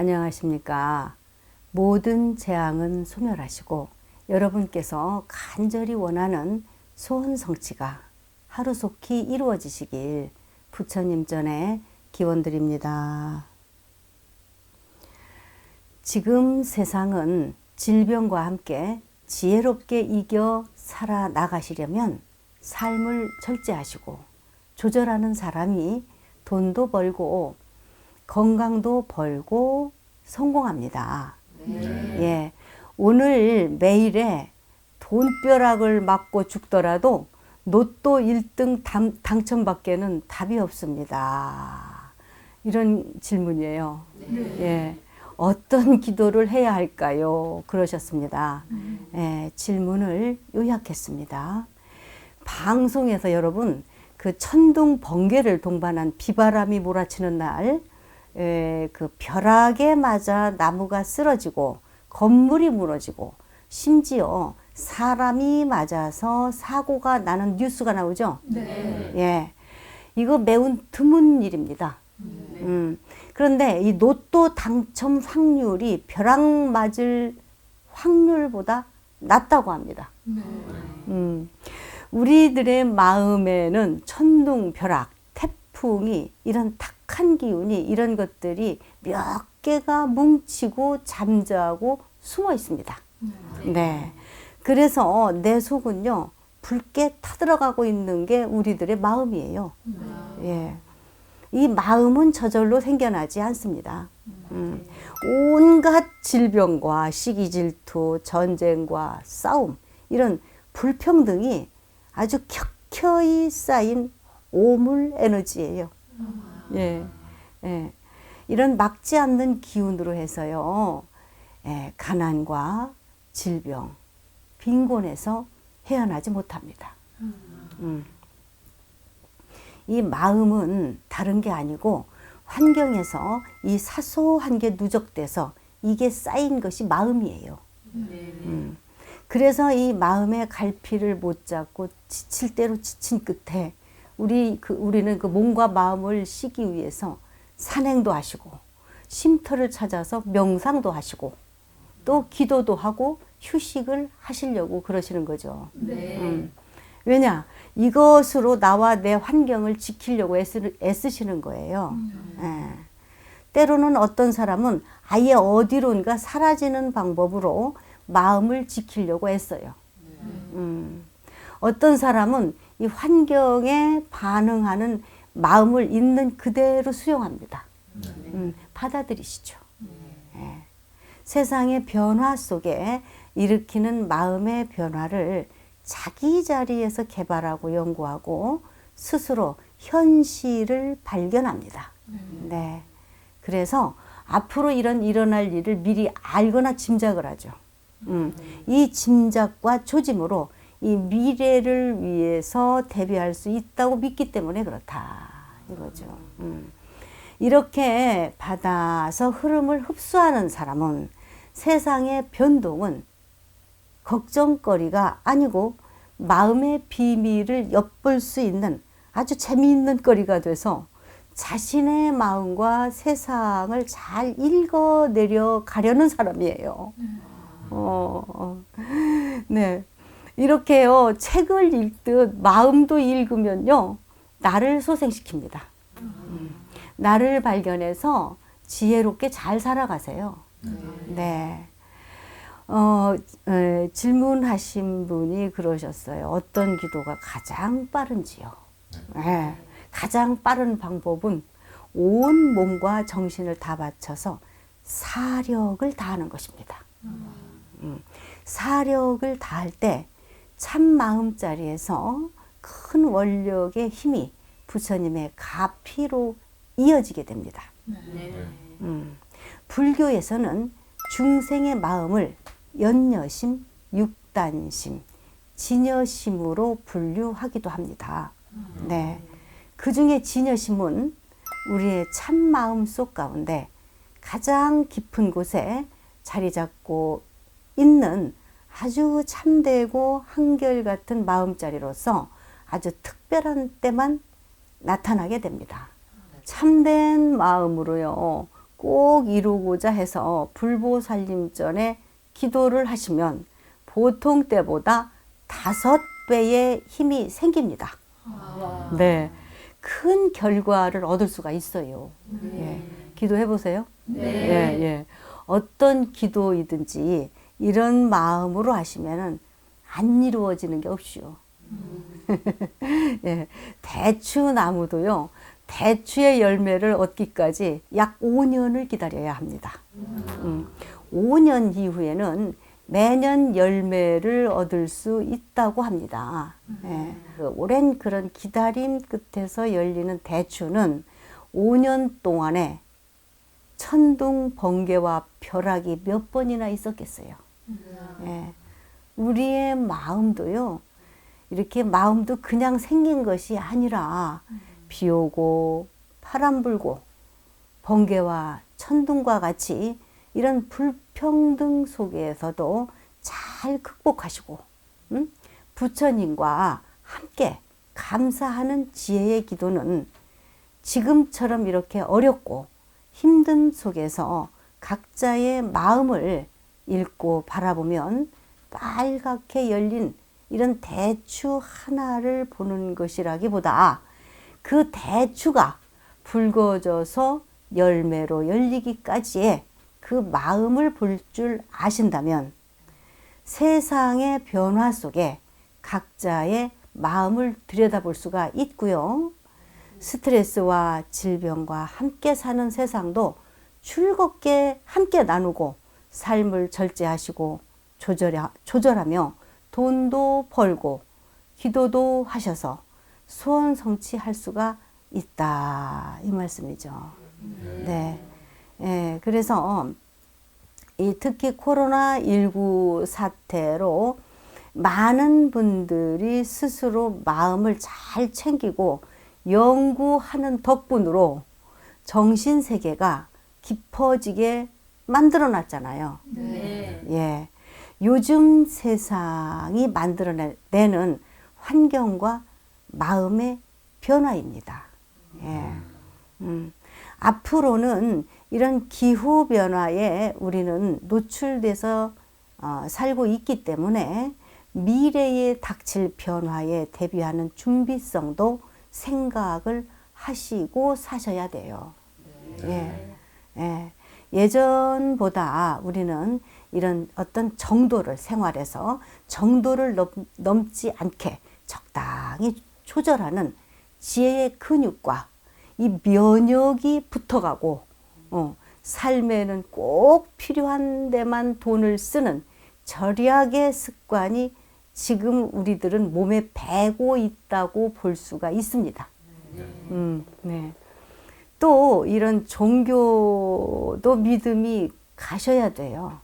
안녕하십니까. 모든 재앙은 소멸하시고 여러분께서 간절히 원하는 소원 성취가 하루속히 이루어지시길 부처님 전에 기원드립니다. 지금 세상은 질병과 함께 지혜롭게 이겨 살아나가시려면 삶을 절제하시고 조절하는 사람이 돈도 벌고 건강도 벌고 성공합니다. 예. 오늘 매일에 돈벼락을 맞고 죽더라도 로또 1등 당, 당첨밖에는 답이 없습니다. 이런 질문이에요. 예. 어떤 기도를 해야 할까요? 그러셨습니다. 예, 질문을 요약했습니다. 방송에서 여러분 그 천둥 번개를 동반한 비바람이 몰아치는 날, 에, 그 벼락에 맞아 나무가 쓰러지고 건물이 무너지고 심지어 사람이 맞아서 사고가 나는 뉴스가 나오죠. 네. 예, 이거 매우 드문 일입니다. 음, 그런데 이 로또 당첨 확률이 벼락 맞을 확률보다 낮다고 합니다. 네. 음, 우리들의 마음에는 천둥, 벼락, 태풍이 이런 탁 한 기운이 이런 것들이 몇 개가 뭉치고 잠자고 숨어 있습니다. 네. 그래서 내 속은요, 붉게 타들어가고 있는 게 우리들의 마음이에요. 예. 이 마음은 저절로 생겨나지 않습니다. 음, 온갖 질병과 시기 질투, 전쟁과 싸움, 이런 불평등이 아주 켜켜이 쌓인 오물 에너지예요. 예, 예. 이런 막지 않는 기운으로 해서요, 예, 가난과 질병, 빈곤에서 헤어나지 못합니다. 음. 이 마음은 다른 게 아니고 환경에서 이 사소한 게 누적돼서 이게 쌓인 것이 마음이에요. 음. 그래서 이 마음의 갈피를 못 잡고 지칠 대로 지친 끝에 우리 그 우리는 그 몸과 마음을 쉬기 위해서 산행도 하시고 쉼터를 찾아서 명상도 하시고 또 기도도 하고 휴식을 하시려고 그러시는 거죠. 네. 음. 왜냐 이것으로 나와 내 환경을 지키려고 애쓰, 애쓰시는 거예요. 예. 때로는 어떤 사람은 아예 어디론가 사라지는 방법으로 마음을 지키려고 애써요. 음. 어떤 사람은 이 환경에 반응하는 마음을 있는 그대로 수용합니다. 음, 받아들이시죠. 예. 세상의 변화 속에 일으키는 마음의 변화를 자기 자리에서 개발하고 연구하고 스스로 현실을 발견합니다. 네. 그래서 앞으로 이런 일어날 일을 미리 알거나 짐작을 하죠. 음, 이 짐작과 조짐으로 이 미래를 위해서 대비할 수 있다고 믿기 때문에 그렇다. 이거죠. 음. 이렇게 받아서 흐름을 흡수하는 사람은 세상의 변동은 걱정거리가 아니고 마음의 비밀을 엿볼 수 있는 아주 재미있는 거리가 돼서 자신의 마음과 세상을 잘 읽어내려 가려는 사람이에요. 어, 어. 네. 이렇게요, 책을 읽듯 마음도 읽으면요, 나를 소생시킵니다. 음. 나를 발견해서 지혜롭게 잘 살아가세요. 네. 어, 에, 질문하신 분이 그러셨어요. 어떤 기도가 가장 빠른지요? 네. 가장 빠른 방법은 온 몸과 정신을 다 바쳐서 사력을 다하는 것입니다. 음, 사력을 다할 때 참 마음자리에서 큰 원력의 힘이 부처님의 가피로 이어지게 됩니다. 음, 불교에서는 중생의 마음을 연여심, 육단심, 진여심으로 분류하기도 합니다. 네. 그 중에 진여심은 우리의 참 마음 속 가운데 가장 깊은 곳에 자리 잡고 있는 아주 참되고 한결같은 마음자리로서 아주 특별한 때만 나타나게 됩니다. 참된 마음으로요, 꼭 이루고자 해서 불보살림전에 기도를 하시면 보통 때보다 다섯 배의 힘이 생깁니다. 네. 큰 결과를 얻을 수가 있어요. 예. 기도해 보세요. 예, 예. 어떤 기도이든지 이런 마음으로 하시면은 안 이루어지는 게 없이요. 예. 대추 나무도요. 대추의 열매를 얻기까지 약 5년을 기다려야 합니다. 음. 5년 이후에는 매년 열매를 얻을 수 있다고 합니다. 예. 그 오랜 그런 기다림 끝에서 열리는 대추는 5년 동안에 천둥, 번개와 벼락이 몇 번이나 있었겠어요. 예. 우리의 마음도요, 이렇게 마음도 그냥 생긴 것이 아니라 비 오고 바람 불고 번개와 천둥과 같이 이런 불평등 속에서도 잘 극복하시고 음? 부처님과 함께 감사하는 지혜의 기도는 지금처럼 이렇게 어렵고 힘든 속에서 각자의 마음을 읽고 바라보면 빨갛게 열린 이런 대추 하나를 보는 것이라기보다 그 대추가 붉어져서 열매로 열리기까지의 그 마음을 볼 줄 아신다면 세상의 변화 속에 각자의 마음을 들여다볼 수가 있고요. 스트레스와 질병과 함께 사는 세상도 즐겁게 함께 나누고 삶을 절제하시고 조절하, 조절하며 돈도 벌고 기도도 하셔서 소원 성취할 수가 있다 이 말씀이죠. 네. 예, 그래서 이 특히 코로나 19 사태로 많은 분들이 스스로 마음을 잘 챙기고 연구하는 덕분으로 정신 세계가 깊어지게 만들어 놨잖아요. 네. 예. 요즘 세상이 만들어내는 환경과 마음의 변화입니다. 예. 음. 앞으로는 이런 기후 변화에 우리는 노출돼서 어, 살고 있기 때문에 미래에 닥칠 변화에 대비하는 준비성도 생각을 하시고 사셔야 돼요. 예. 예. 예전보다 우리는 이런 어떤 정도를 생활에서 정도를 넘, 넘지 않게 적당히 조절하는 지혜의 근육과 이 면역이 붙어가고 어, 삶에는 꼭 필요한 데만 돈을 쓰는 절약의 습관이 지금 우리들은 몸에 배고 있다고 볼 수가 있습니다. 음, 네. 또 이런 종교도 믿음이 가셔야 돼요.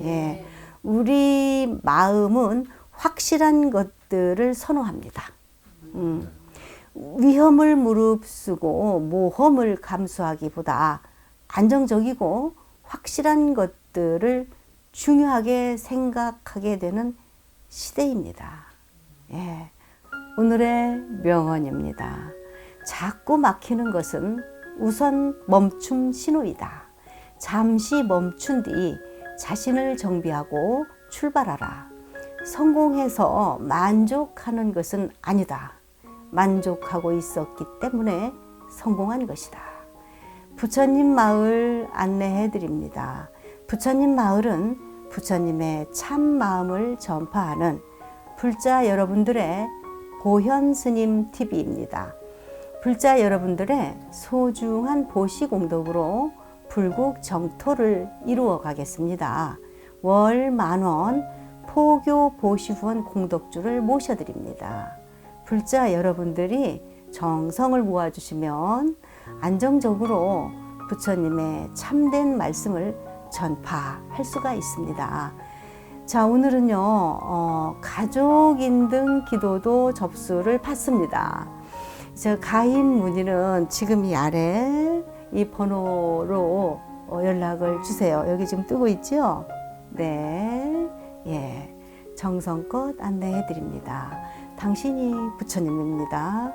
예. 우리 마음은 확실한 것들을 선호합니다. 음. 위험을 무릅쓰고 모험을 감수하기보다 안정적이고 확실한 것들을 중요하게 생각하게 되는 시대입니다. 예. 오늘의 명언입니다. 자꾸 막히는 것은 우선 멈춤 신호이다. 잠시 멈춘 뒤 자신을 정비하고 출발하라. 성공해서 만족하는 것은 아니다. 만족하고 있었기 때문에 성공한 것이다. 부처님 마을 안내해 드립니다. 부처님 마을은 부처님의 참 마음을 전파하는 불자 여러분들의 보현 스님 TV입니다. 불자 여러분들의 소중한 보시 공덕으로 불국 정토를 이루어 가겠습니다. 월 만원 포교 보시 후원 공덕주를 모셔드립니다. 불자 여러분들이 정성을 모아주시면 안정적으로 부처님의 참된 말씀을 전파할 수가 있습니다. 자, 오늘은요, 어, 가족 인 등 기도도 접수를 받습니다. 저 가인 문의는 지금 이 아래 이 번호로 어, 연락을 주세요. 여기 지금 뜨고 있죠? 네. 예. 정성껏 안내해 드립니다. 당신이 부처님입니다.